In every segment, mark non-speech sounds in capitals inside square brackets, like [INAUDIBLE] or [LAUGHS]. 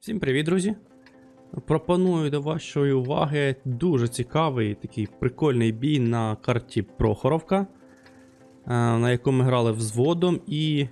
Всім привіт, друзі! Пропоную до вашої уваги дуже цікавий такий прикольний бій на карті Прохоровка, е, на якому ми грали взводом. І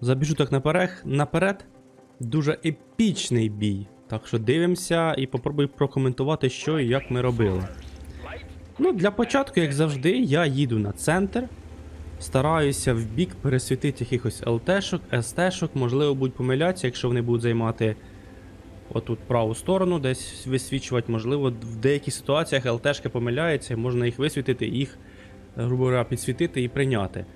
забіжу так наперед, наперед. Дуже епічний бій. Так що дивимося і попробую прокоментувати, що і як ми робили. Ну, для початку, як завжди, я їду на центр. Стараюся в бік пересвітити якихось ЛТшок, СТшок, можливо, будуть помилятися, якщо вони будуть займати отут праву сторону, десь висвічувати, можливо, в деяких ситуаціях ЛТшки помиляються, можна їх висвітити, їх, грубо говоря, підсвітити і прийняти.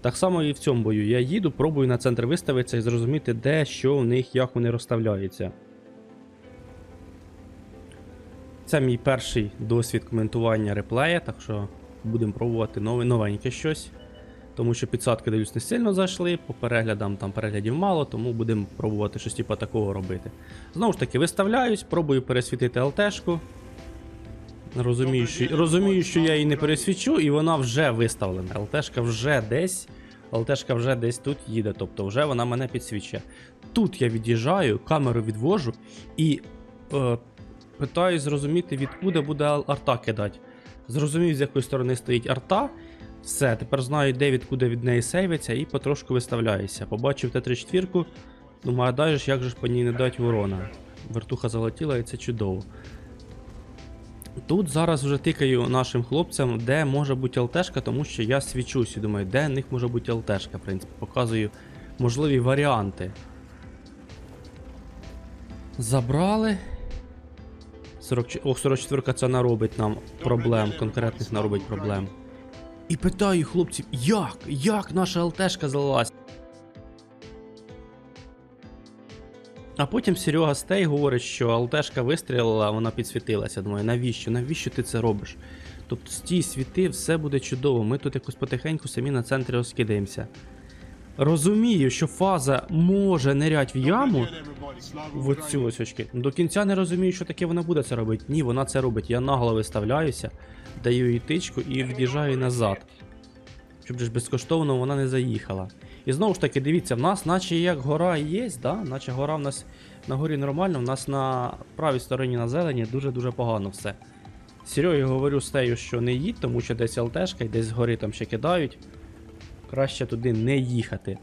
Так само і в цьому бою. Я їду, пробую на центр виставитися і зрозуміти, де, що в них, як вони розставляються. Це мій перший досвід коментування реплея, так що будемо пробувати нове, новеньке щось. Тому що підсадки даюсь не сильно зайшли, по переглядам там переглядів мало, тому будемо пробувати щось типу такого робити. Знову ж таки, виставляюсь, пробую пересвітити ЛТшку. Розумію, що, розумію, що я її не пересвічу, і вона вже виставлена. ЛТшка вже десь. ЛТшка вже десь тут їде, тобто вже вона мене підсвічує. Тут я від'їжджаю, камеру відвожу і е, питаюсь зрозуміти, відкуди буде арта кидати. Зрозумів, з якої сторони стоїть арта. Все, тепер знаю, де відкуди від неї сейвиться, і потрошку виставляюся. Побачив Т-34, думаю, а дай ж, як же ж по ній не дати ворона. Вертуха залетіла і це чудово. Тут зараз вже тикаю нашим хлопцям, де може бути ЛТшка, тому що я свічусь і думаю, де в них може бути ЛТшка, в принципі, показую можливі варіанти. Забрали. 40... О, 44 це наробить нам проблем, конкретних наробить проблем. І питаю хлопців, як? Як наша ЛТшка залилась? А потім Серега Стей говорить, що ЛТшка вистрілила, вона підсвітилася. Думаю, навіщо? Навіщо ти це робиш? Тобто стій світи, все буде чудово. Ми тут якось потихеньку самі на центрі розкидаємося. Розумію, що фаза може нирять в яму в оцю очки. До кінця не розумію, що таке вона буде це робити. Ні, вона це робить. Я нагло виставляюся, даю їй тичку і від'їжджаю назад. Щоб ж безкоштовно вона не заїхала. І знову ж таки, дивіться, в нас наче як гора є, да? наче гора в нас на горі нормально, в нас на правій стороні на зелені дуже-дуже погано все. Серьої говорю стею, що не їдь, тому що десь ЛТшка і десь згори там ще кидають. Краще туди не їхати.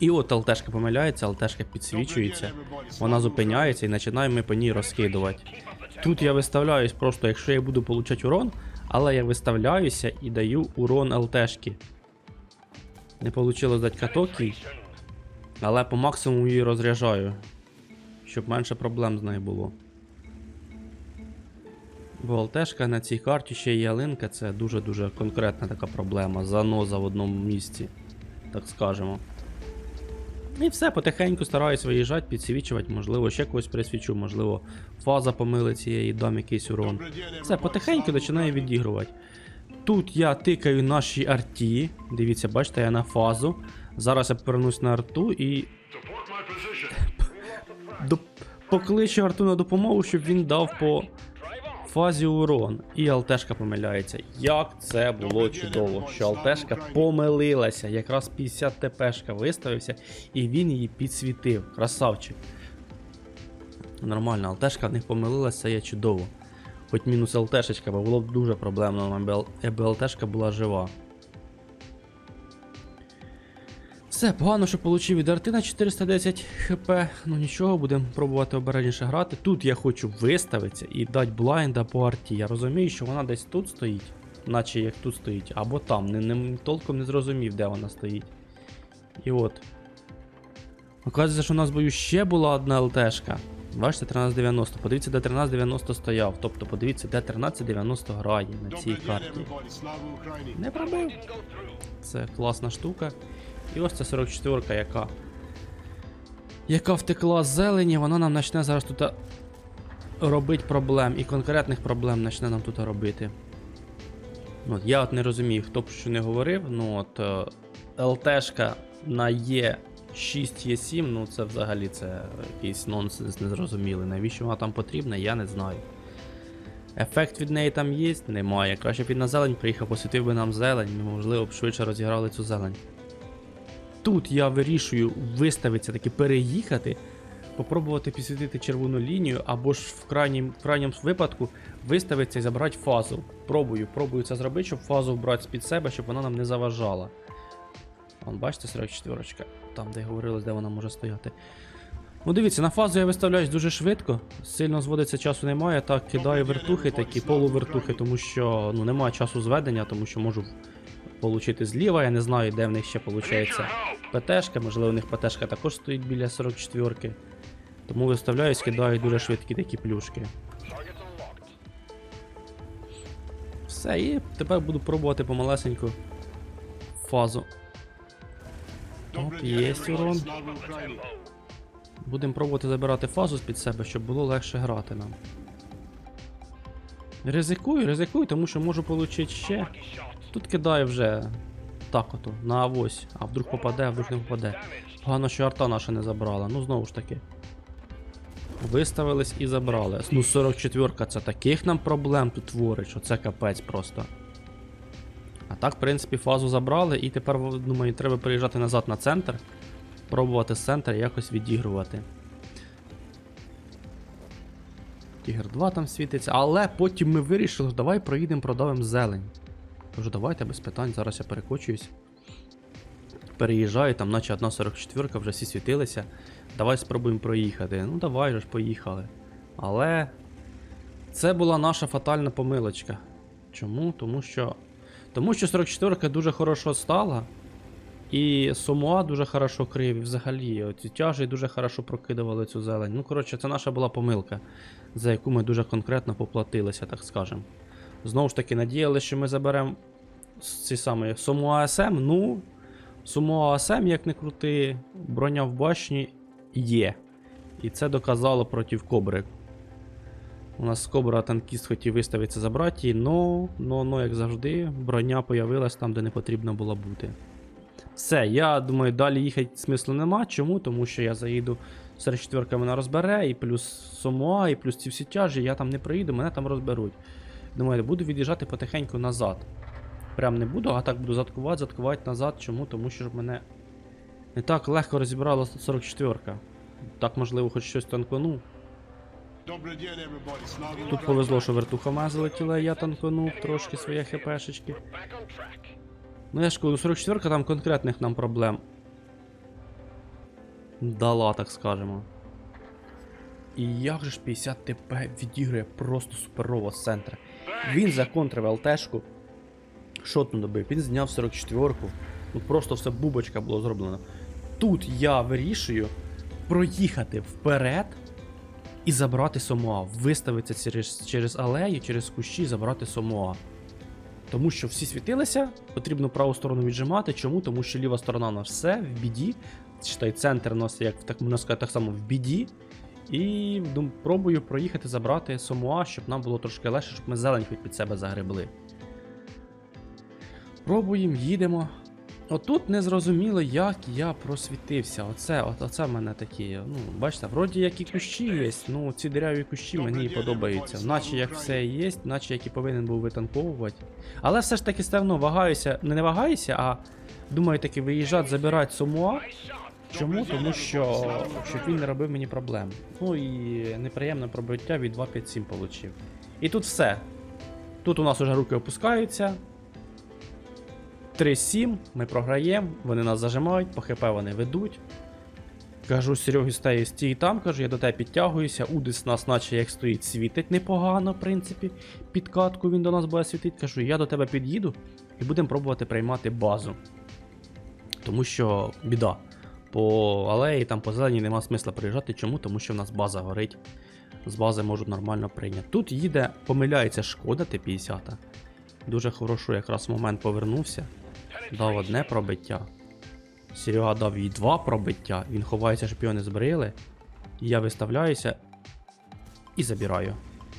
І от ЛТшка помиляється, ЛТшка підсвічується, вона зупиняється і починаємо ми по ній розкидувати. Тут я виставляюсь просто, якщо я буду получати урон, але я виставляюся і даю урон ЛТшки. Не вийшло дати каток їй, але по максимуму її розряджаю, щоб менше проблем з нею було. Бо ЛТшка на цій карті ще й ялинка це дуже-дуже конкретна така проблема. Заноза в одному місці, так скажемо. І все, потихеньку стараюсь виїжджати, підсвічувати, можливо, ще когось присвічу, можливо, фаза помилиться і дам якийсь урон. Все, потихеньку починаю відігрувати. Тут я тикаю нашій арті. Дивіться, бачите, я на фазу. Зараз я повернусь на арту і. [LAUGHS] Покличу арту на допомогу, щоб він дав по фазі урон. І Алтешка помиляється. Як це було чудово, що Алтешка помилилася. Якраз 50 ТПшка виставився, і він її підсвітив. Красавчик. Нормально, Алтешка в них помилилася, це є чудово. Хоч мінус ЛТшечка, бо було б дуже проблемно, аби- ЛТшка була жива. Все, погано, що отримав від арти на 410 хп. Ну нічого, будемо пробувати обережніше грати. Тут я хочу виставитися і дати блайнда по арті. Я розумію, що вона десь тут стоїть, наче як тут стоїть, або там. Не, не, толком не зрозумів, де вона стоїть. І от. Оказується, що у нас в бою ще була одна ЛТшка. Бачите, 1390. Подивіться, де 1390 стояв. Тобто подивіться, де 1390 грає на цій карті. Не пробив. Це класна штука. І ось ця 44, яка. Яка втекла з зелені, вона нам почне зараз тут робити проблем. І конкретних проблем почне нам тут робити. От, я от не розумію, хто б що не говорив. Ну от е, ЛТшка на Е6, Е7, ну це взагалі це якийсь нонсенс незрозумілий. Навіщо вона там потрібна, я не знаю. Ефект від неї там є? Немає. Краще б він на зелень приїхав, посвітив би нам зелень, ми, можливо, б швидше розіграли цю зелень. Тут я вирішую виставитися таки переїхати, попробувати підсвітити червону лінію, або ж в крайнім, в крайньому випадку виставитися і забрати фазу. Пробую, пробую це зробити, щоб фазу вбрати під себе, щоб вона нам не заважала. Вон, бачите, 44 там, де говорилось, де вона може стояти. Ну дивіться, на фазу я виставляюсь дуже швидко, сильно зводиться часу немає, так кидаю вертухи, такі полувертухи, тому що ну, немає часу зведення, тому що можу отримати зліва, я не знаю, де в них ще виходить ПТшка, можливо, у них ПТшка також стоїть біля 44-ки. Тому виставляюсь, кидаю дуже швидкі такі плюшки. Все, і тепер буду пробувати помалесеньку фазу. Оп, єсть урон. Будемо пробувати забирати фазу з-під себе, щоб було легше грати нам. Ризикую, ризикую, тому що можу отримати ще. Тут кидаю вже так ото, на авось. А вдруг попаде, а вдруг не попаде. Погано, що арта наша не забрала. Ну знову ж таки. Виставились і забрали. Ну 44-ка це таких нам проблем тут творить, що це капець просто. А так, в принципі, фазу забрали, і тепер, думаю, треба приїжджати назад на центр. Пробувати з центру якось відігрувати. Тігр 2 там світиться, але потім ми вирішили, що давай проїдемо, продавимо зелень. Тож давайте без питань, зараз я перекочуюсь. Переїжджаю, там наче одна 44 вже всі світилися. Давай спробуємо проїхати. Ну давай ж, поїхали. Але це була наша фатальна помилочка. Чому? Тому що. Тому що 44 дуже хорошо стала. І Сомуа дуже хорошо крив, і взагалі, оці тяжі дуже хорошо прокидували цю зелень. Ну, коротше, це наша була помилка, за яку ми дуже конкретно поплатилися, так скажемо. Знову ж таки, надіялися, що ми заберемо ці самі Сомуа СМ. Ну, Сомуа СМ, як не крути, броня в башні є. І це доказало проти Кобри. У нас Кобра танкіст хотів виставитися забрати її, но, но, но, як завжди, броня появилась там, де не потрібно було бути. Все, я думаю, далі їхати смислу нема. Чому? Тому що я заїду 44 мене розбере, і плюс Сомуа, і плюс ці всі тяжі, я там не приїду, мене там розберуть. Думаю, буду від'їжджати потихеньку назад. Прям не буду, а так буду заткувати, заткувати назад. Чому? Тому що ж мене не так легко розібрала 44-ка. Так, можливо, хоч щось танконув. Тут повезло, що вертуха моя залетіла, я танконув трошки свої хпшечки. Ну я ж кажу, 44-ка там конкретних нам проблем. Дала, так скажемо. І як же ж 50 ТП відігрує просто суперово з центра. Він законтрив ЛТшку. Шотну добив, він зняв 44-ку. Ну просто все бубочка було зроблено. Тут я вирішую проїхати вперед і забрати Сомоа. Виставитися через, через алею, через кущі забрати Сомоа. Тому що всі світилися, потрібно праву сторону віджимати. Чому? Тому що ліва сторона у нас все в біді. Читай, центр нас, як так можна сказати, так само в біді. І дум, пробую проїхати забрати Сомуа, щоб нам було трошки легше, щоб ми зелень хоч під себе загребли. Пробуємо, їдемо. Отут не зрозуміло, як я просвітився. Оце, от, оце в мене такі. Ну, бачите, вроді як і кущі є, ну ці дереві кущі мені подобаються. Наче як все є, наче як і повинен був витанковувати. Але все ж таки все одно вагаюся, не, не вагаюся, а думаю таки виїжджати, забирати Сомуа. Чому? Тому що щоб він не робив мені проблем. Ну і неприємне пробиття від 257 получив. І тут все. Тут у нас уже руки опускаються. 3-7, ми програємо, вони нас зажимають, по ХП вони ведуть. Кажу, Серегі стаю стій там, кажу, я до тебе підтягуюся. Удис нас, наче як стоїть, світить непогано, в принципі. Підкатку він до нас буде світити. Кажу, я до тебе під'їду і будемо пробувати приймати базу. Тому що біда. По алеї, там по зелені нема смисла приїжджати. Чому? Тому що в нас база горить. З бази можуть нормально прийняти. Тут їде, помиляється шкода Т-50. Дуже хорошо якраз момент повернувся. Дав одне пробиття. Серега дав їй два пробиття. Він ховається, щоб його не збрили. Я виставляюся і забираю.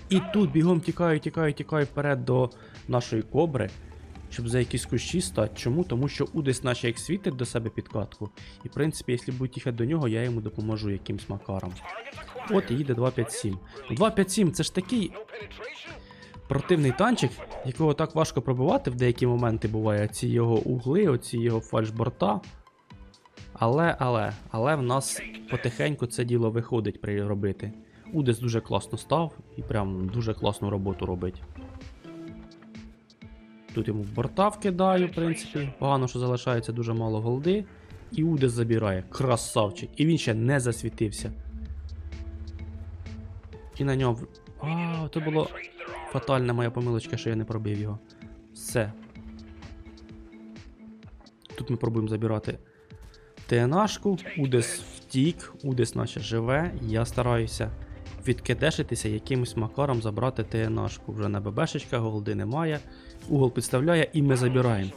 І тут бігом тікаю, тікаю, тікаю вперед до нашої кобри, щоб за якісь кущі стати. Чому? Тому що Удис наче як світить до себе підкатку. І в принципі, якщо будуть їхати до нього, я йому допоможу якимсь макаром. От і їде 257. 257 це ж такий противний танчик, якого так важко пробивати в деякі моменти буває. Ці його угли, оці його фальшборта. Але, але, але в нас потихеньку це діло виходить при робити. Удес дуже класно став і прям дуже класну роботу робить. Тут йому борта вкидаю, в принципі. Погано, що залишається дуже мало голди. І Удес забирає. Красавчик. І він ще не засвітився. І на нього. А, то було фатальна моя помилочка, що я не пробив його. Все. Тут ми пробуємо забирати ТНАшку. Удес втік, Удес наче живе. Я стараюся відкидешитися якимось макаром забрати ТНАшку. Вже на ББшечка голди немає. Угол підставляє і ми забираємо.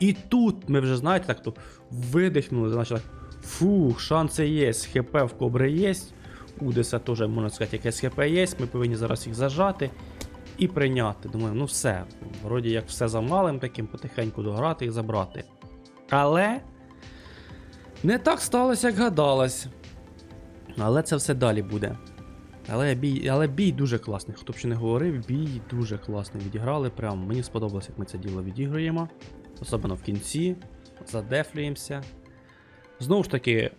І тут ми вже, знаєте, так то видихнули, значить. Фух, шанси є, ХП в кобри є. Удеса теж, можна сказати, якесь ХП є. Ми повинні зараз їх зажати і прийняти. Думаю, ну все. Вроді як все замалим, таким потихеньку дограти і забрати. Але не так сталося, як гадалось. Але це все далі буде. Але бій, але бій дуже класний. Хто б ще не говорив, бій дуже класний. Відіграли. Прям мені сподобалось, як ми це діло відіграємо. Особливо в кінці. Задефлюємося. Знову ж таки,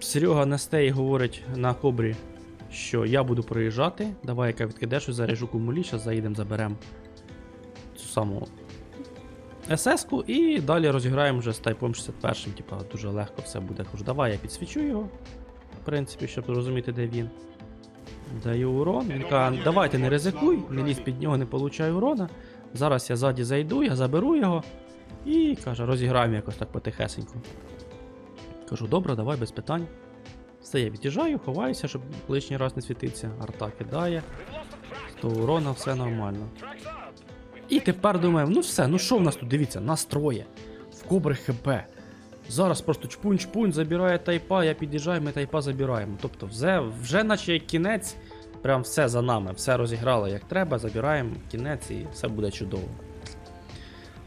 Серега Нестей говорить на кобрі, що я буду проїжджати. Давай яка відкидешу, заряжу кумулі, зараз заїдемо, заберемо цю саму СС-ку і далі розіграємо вже з тайпом 61. Типа дуже легко все буде. Кажу, давай я підсвічу його. Принципі, щоб зрозуміти, де він. Даю урон. Він каже, давайте не ризикуй, не лізь під нього, не получай урона. Зараз я ззаді зайду, я заберу його. І каже, розіграємо якось так потихесенько. Кажу, добре, давай без питань. Все, я від'їжджаю, ховаюся, щоб лишній раз не світитися. Арта кидає. 100 урона, все нормально. І тепер думаємо, ну все, ну що в нас тут? Дивіться, нас троє. В кобри ХП. Зараз просто чпунь-чпунь, забирає тайпа, я під'їжджаю, ми тайпа забираємо. Тобто, вже, вже наче як кінець, прям все за нами, все розіграло як треба, забираємо кінець і все буде чудово.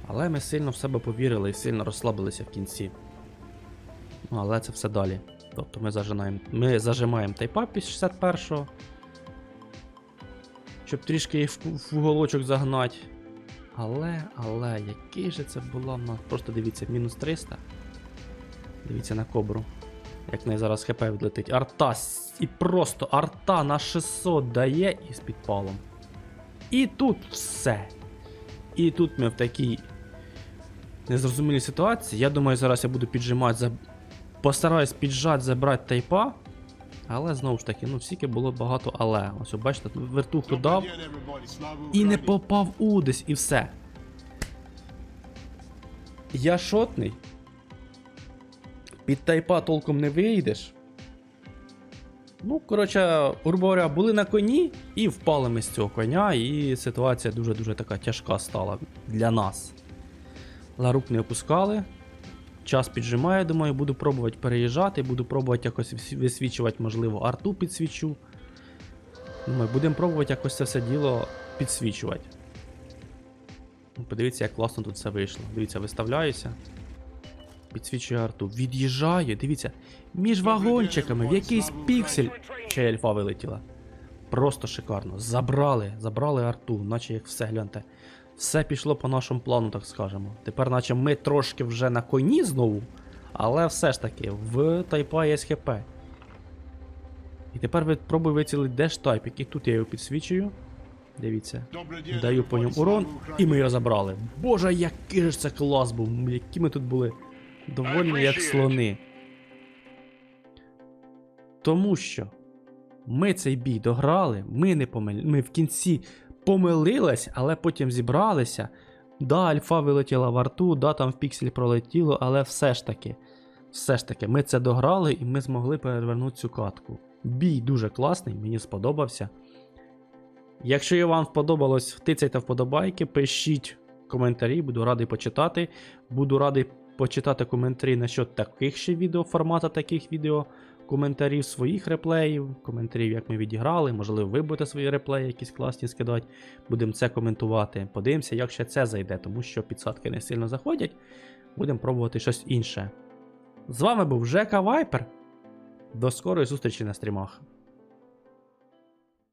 Але ми сильно в себе повірили і сильно розслабилися в кінці. Ну, але це все далі. Тобто ми зажинаємо. Ми зажимаємо тайпа під 61-го. Щоб трішки їх в, уголочок загнати. Але, але, який же це була в нас. Просто дивіться, мінус 300. Дивіться на кобру. Як неї зараз хп відлетить. Арта і просто арта на 600 дає і з підпалом. І тут все. І тут ми в такій незрозумілій ситуації. Я думаю, зараз я буду піджимати за. Постараюсь піджати, забрати тайпа. Але знову ж таки, ну стільки було багато але. Ось ви бачите, вертуху дав. І не попав Удесь, і все. Я шотний. Під тайпа толком не вийдеш. Ну, коротше, грубо говоря, були на коні і впали ми з цього коня, і ситуація дуже-дуже така тяжка стала для нас. Ларук не опускали. Час піджимає, думаю, буду пробувати переїжджати, буду пробувати якось висвічувати, можливо, арту підсвічу. Думаю, будемо пробувати якось це все діло підсвічувати. Ну, Подивіться, як класно тут все вийшло. Дивіться, виставляюся. Підсвічую арту. Від'їжджаю, дивіться, між вагончиками в якийсь піксель. Ще й альфа вилетіла. Просто шикарно. Забрали, забрали арту, наче як все гляньте. Все пішло по нашому плану, так скажемо. Тепер, наче ми трошки вже на коні знову, але все ж таки, в тайпа є ХП. І тепер ви пробуй вицілити де ж. І тут я його підсвічую. Дивіться. Даю по ньому урон, і ми його забрали. Боже, який ж це клас був! Які ми тут були довольні як слони. Тому що ми цей бій дограли, ми не помил... ми в кінці помилились, але потім зібралися. Да, альфа вилетіла в арту, да, там в піксель пролетіло, але все ж таки, все ж таки, ми це дограли і ми змогли перевернути цю катку. Бій дуже класний, мені сподобався. Якщо і вам сподобалось, втицяйте вподобайки, пишіть коментарі, буду радий почитати. Буду радий почитати коментарі насчет таких ще відео, формату таких відео, коментарів своїх реплеїв, коментарів, як ми відіграли, можливо, ви будете свої реплеї якісь класні скидати. Будемо це коментувати. Подивимося, як ще це зайде, тому що підсадки не сильно заходять. Будемо пробувати щось інше. З вами був Жека Вайпер. До скорої зустрічі на стрімах.